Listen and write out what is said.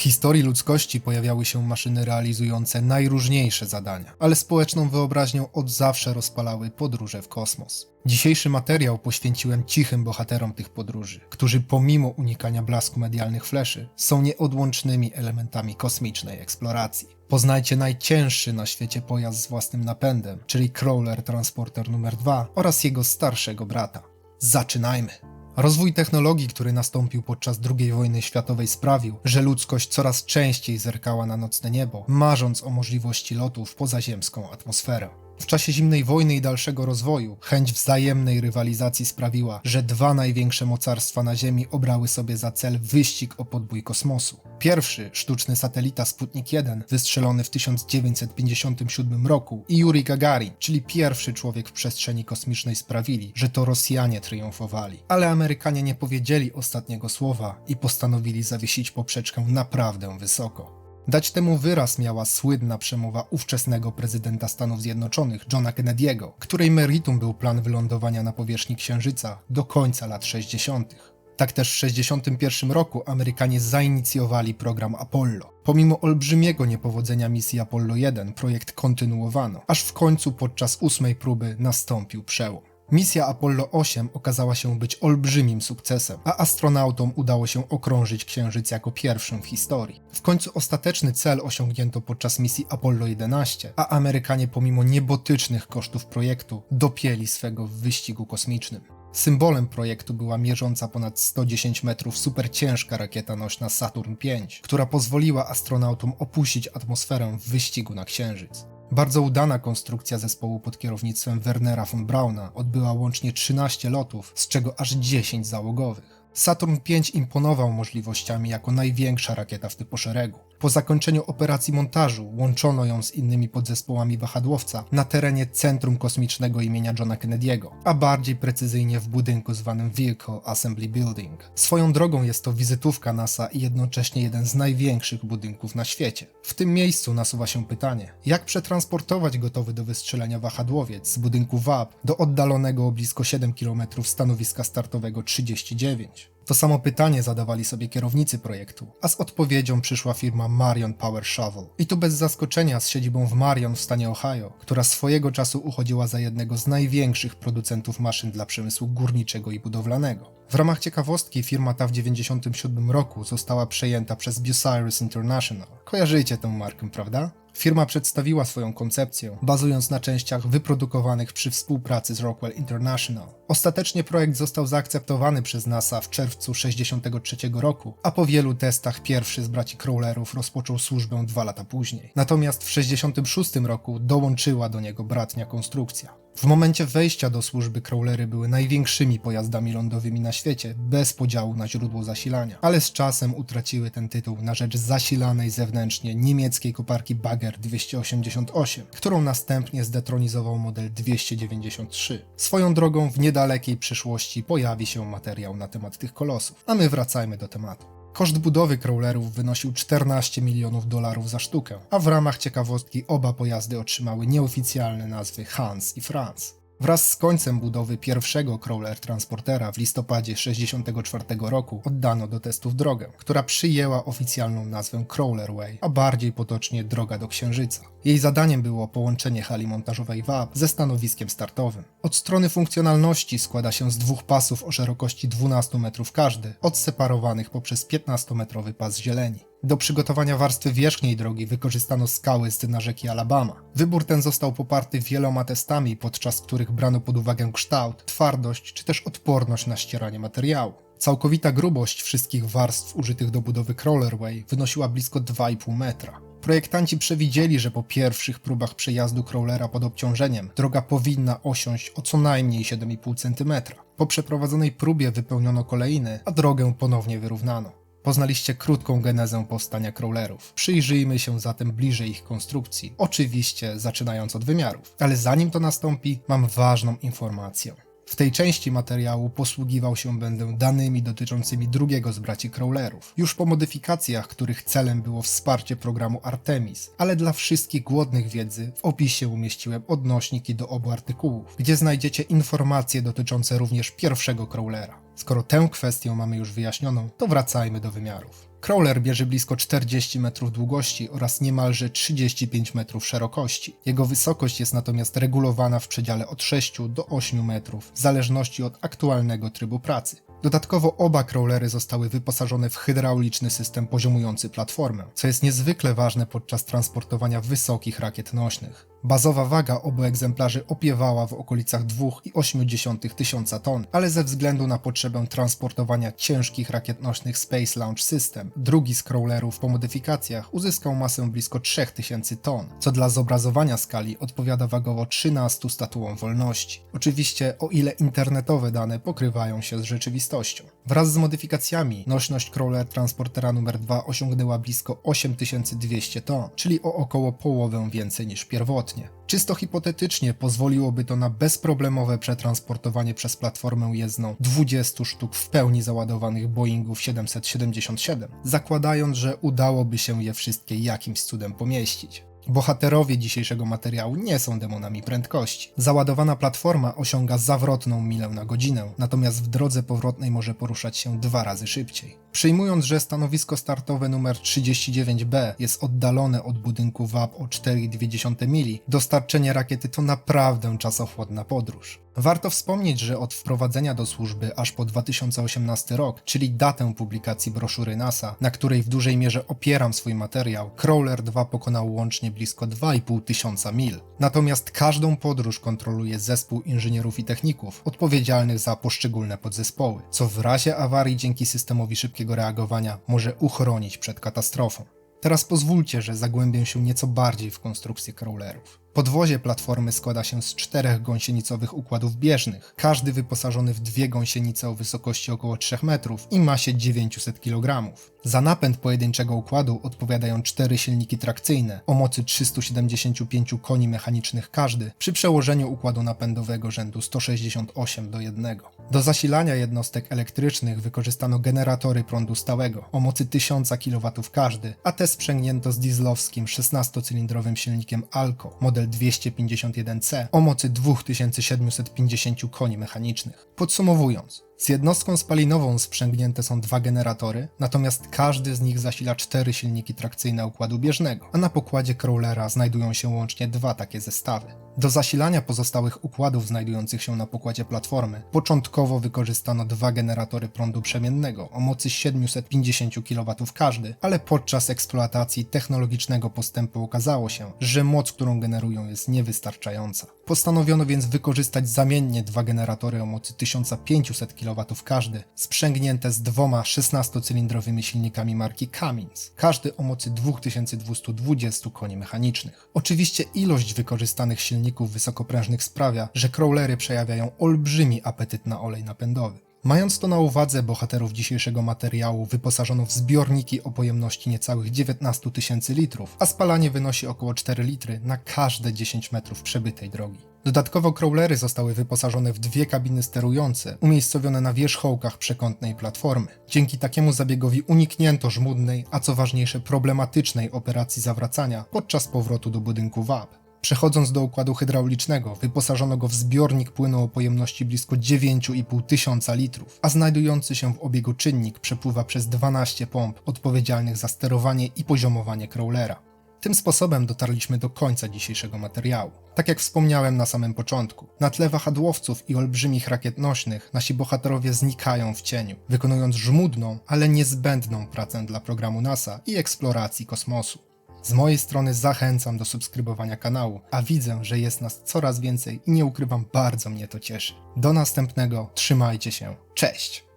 W historii ludzkości pojawiały się maszyny realizujące najróżniejsze zadania, ale społeczną wyobraźnią od zawsze rozpalały podróże w kosmos. Dzisiejszy materiał poświęciłem cichym bohaterom tych podróży, którzy pomimo unikania blasku medialnych fleszy są nieodłącznymi elementami kosmicznej eksploracji. Poznajcie najcięższy na świecie pojazd z własnym napędem, czyli Crawler Transporter numer 2 oraz jego starszego brata. Zaczynajmy! Rozwój technologii, który nastąpił podczas II wojny światowej sprawił, że ludzkość coraz częściej zerkała na nocne niebo, marząc o możliwości lotu w pozaziemską atmosferę. W czasie zimnej wojny i dalszego rozwoju chęć wzajemnej rywalizacji sprawiła, że dwa największe mocarstwa na Ziemi obrały sobie za cel wyścig o podbój kosmosu. Pierwszy, sztuczny satelita Sputnik 1, wystrzelony w 1957 roku i Yuri Gagarin, czyli pierwszy człowiek w przestrzeni kosmicznej sprawili, że to Rosjanie triumfowali. Ale Amerykanie nie powiedzieli ostatniego słowa i postanowili zawiesić poprzeczkę naprawdę wysoko. Dać temu wyraz miała słynna przemowa ówczesnego prezydenta Stanów Zjednoczonych Johna Kennedy'ego, której meritum był plan wylądowania na powierzchni Księżyca do końca lat 60. Tak też w 1961 roku Amerykanie zainicjowali program Apollo. Pomimo olbrzymiego niepowodzenia misji Apollo 1 projekt kontynuowano, aż w końcu podczas ósmej próby nastąpił przełom. Misja Apollo 8 okazała się być olbrzymim sukcesem, a astronautom udało się okrążyć Księżyc jako pierwszym w historii. W końcu ostateczny cel osiągnięto podczas misji Apollo 11, a Amerykanie pomimo niebotycznych kosztów projektu dopięli swego w wyścigu kosmicznym. Symbolem projektu była mierząca ponad 110 metrów superciężka rakieta nośna Saturn V, która pozwoliła astronautom opuścić atmosferę w wyścigu na Księżyc. Bardzo udana konstrukcja zespołu pod kierownictwem Wernera von Brauna odbyła łącznie 13 lotów, z czego aż 10 załogowych. Saturn V imponował możliwościami jako największa rakieta w typu szeregu. Po zakończeniu operacji montażu łączono ją z innymi podzespołami wahadłowca na terenie Centrum Kosmicznego imienia Johna Kennedy'ego, a bardziej precyzyjnie w budynku zwanym Vehicle Assembly Building. Swoją drogą jest to wizytówka NASA i jednocześnie jeden z największych budynków na świecie. W tym miejscu nasuwa się pytanie, jak przetransportować gotowy do wystrzelenia wahadłowiec z budynku WAP do oddalonego o blisko 7 km stanowiska startowego 39? To samo pytanie zadawali sobie kierownicy projektu, a z odpowiedzią przyszła firma Marion Power Shovel. I tu bez zaskoczenia z siedzibą w Marion w stanie Ohio, która swojego czasu uchodziła za jednego z największych producentów maszyn dla przemysłu górniczego i budowlanego. W ramach ciekawostki firma ta w 1997 roku została przejęta przez Bucyrus International. Kojarzycie tę markę, prawda? Firma przedstawiła swoją koncepcję, bazując na częściach wyprodukowanych przy współpracy z Rockwell International. Ostatecznie projekt został zaakceptowany przez NASA w czerwcu 1963 roku, a po wielu testach pierwszy z braci Crawlerów rozpoczął służbę dwa lata później. Natomiast w 1966 roku dołączyła do niego bratnia konstrukcja. W momencie wejścia do służby crawlery były największymi pojazdami lądowymi na świecie, bez podziału na źródło zasilania, ale z czasem utraciły ten tytuł na rzecz zasilanej zewnętrznie niemieckiej koparki Bagger 288, którą następnie zdetronizował model 293. Swoją drogą w niedalekiej przyszłości pojawi się materiał na temat tych kolosów, a my wracajmy do tematu. Koszt budowy crawlerów wynosił 14 milionów dolarów za sztukę, a w ramach ciekawostki oba pojazdy otrzymały nieoficjalne nazwy Hans i Franz. Wraz z końcem budowy pierwszego crawler transportera w listopadzie 1964 roku oddano do testów drogę, która przyjęła oficjalną nazwę Crawlerway, a bardziej potocznie Droga do Księżyca. Jej zadaniem było połączenie hali montażowej WAP ze stanowiskiem startowym. Od strony funkcjonalności składa się z dwóch pasów o szerokości 12 metrów każdy, odseparowanych poprzez 15-metrowy pas zieleni. Do przygotowania warstwy wierzchniej drogi wykorzystano skały z dna rzeki Alabama. Wybór ten został poparty wieloma testami, podczas których brano pod uwagę kształt, twardość czy też odporność na ścieranie materiału. Całkowita grubość wszystkich warstw użytych do budowy Crawlerway wynosiła blisko 2,5 metra. Projektanci przewidzieli, że po pierwszych próbach przejazdu crawlera pod obciążeniem droga powinna osiąść o co najmniej 7,5 cm. Po przeprowadzonej próbie wypełniono kolejny, a drogę ponownie wyrównano. Poznaliście krótką genezę powstania crawlerów. Przyjrzyjmy się zatem bliżej ich konstrukcji, oczywiście zaczynając od wymiarów. Ale zanim to nastąpi, mam ważną informację. W tej części materiału posługiwał się będę danymi dotyczącymi drugiego z braci crawlerów, już po modyfikacjach, których celem było wsparcie programu Artemis, ale dla wszystkich głodnych wiedzy w opisie umieściłem odnośniki do obu artykułów, gdzie znajdziecie informacje dotyczące również pierwszego crawlera. Skoro tę kwestię mamy już wyjaśnioną, to wracajmy do wymiarów. Crawler bierze blisko 40 metrów długości oraz niemalże 35 metrów szerokości. Jego wysokość jest natomiast regulowana w przedziale od 6 do 8 metrów, w zależności od aktualnego trybu pracy. Dodatkowo oba crawlery zostały wyposażone w hydrauliczny system poziomujący platformę, co jest niezwykle ważne podczas transportowania wysokich rakiet nośnych. Bazowa waga obu egzemplarzy opiewała w okolicach 2,8 tysiąca ton, ale ze względu na potrzebę transportowania ciężkich rakiet nośnych Space Launch System, drugi z crawlerów po modyfikacjach uzyskał masę blisko 3000 ton, co dla zobrazowania skali odpowiada wagowo 13 statuom wolności. Oczywiście o ile internetowe dane pokrywają się z rzeczywistością. Wraz z modyfikacjami nośność crawler transportera numer 2 osiągnęła blisko 8200 ton, czyli o około połowę więcej niż pierwotnie. Czysto hipotetycznie pozwoliłoby to na bezproblemowe przetransportowanie przez platformę jezdną 20 sztuk w pełni załadowanych Boeingów 777, zakładając, że udałoby się je wszystkie jakimś cudem pomieścić. Bohaterowie dzisiejszego materiału nie są demonami prędkości. Załadowana platforma osiąga zawrotną milę na godzinę, natomiast w drodze powrotnej może poruszać się dwa razy szybciej. Przyjmując, że stanowisko startowe numer 39B jest oddalone od budynku WAP o 4,2 mili, dostarczenie rakiety to naprawdę czasochłodna podróż. Warto wspomnieć, że od wprowadzenia do służby aż po 2018 rok, czyli datę publikacji broszury NASA, na której w dużej mierze opieram swój materiał, Crawler 2 pokonał łącznie blisko 2,5 tysiąca mil. Natomiast każdą podróż kontroluje zespół inżynierów i techników odpowiedzialnych za poszczególne podzespoły, co w razie awarii dzięki systemowi szybkiego reagowania może uchronić przed katastrofą. Teraz pozwólcie, że zagłębię się nieco bardziej w konstrukcję crawlerów. Podwozie platformy składa się z czterech gąsienicowych układów bieżnych, każdy wyposażony w dwie gąsienice o wysokości około 3 metrów i masie 900 kg. Za napęd pojedynczego układu odpowiadają cztery silniki trakcyjne o mocy 375 koni mechanicznych każdy przy przełożeniu układu napędowego rzędu 168 do 1. Do zasilania jednostek elektrycznych wykorzystano generatory prądu stałego o mocy 1000 kW każdy, a te sprzęgnięto z dieslowskim 16-cylindrowym silnikiem Alco model 251C o mocy 2750 koni mechanicznych. Podsumowując, z jednostką spalinową sprzęgnięte są dwa generatory, natomiast każdy z nich zasila cztery silniki trakcyjne układu bieżnego, a na pokładzie crawlera znajdują się łącznie dwa takie zestawy. Do zasilania pozostałych układów znajdujących się na pokładzie platformy początkowo wykorzystano dwa generatory prądu przemiennego o mocy 750 kW każdy, ale podczas eksploatacji technologicznego postępu okazało się, że moc, którą generują jest niewystarczająca. Postanowiono więc wykorzystać zamiennie dwa generatory o mocy 1500 kW każdy, sprzęgnięte z dwoma 16-cylindrowymi silnikami marki Cummins, każdy o mocy 2220 koni mechanicznych. Oczywiście ilość wykorzystanych silników wysokoprężnych sprawia, że crawlery przejawiają olbrzymi apetyt na olej napędowy. Mając to na uwadze, bohaterów dzisiejszego materiału wyposażono w zbiorniki o pojemności niecałych 19 tysięcy litrów, a spalanie wynosi około 4 litry na każde 10 metrów przebytej drogi. Dodatkowo crawlery zostały wyposażone w dwie kabiny sterujące, umiejscowione na wierzchołkach przekątnej platformy. Dzięki takiemu zabiegowi uniknięto żmudnej, a co ważniejsze problematycznej operacji zawracania podczas powrotu do budynku WAP. Przechodząc do układu hydraulicznego, wyposażono go w zbiornik płynu o pojemności blisko 9,5 tysiąca litrów, a znajdujący się w obiegu czynnik przepływa przez 12 pomp odpowiedzialnych za sterowanie i poziomowanie crawlera. Tym sposobem dotarliśmy do końca dzisiejszego materiału. Tak jak wspomniałem na samym początku, na tle wahadłowców i olbrzymich rakiet nośnych nasi bohaterowie znikają w cieniu, wykonując żmudną, ale niezbędną pracę dla programu NASA i eksploracji kosmosu. Z mojej strony zachęcam do subskrybowania kanału, a widzę, że jest nas coraz więcej i nie ukrywam, bardzo mnie to cieszy. Do następnego, trzymajcie się, cześć!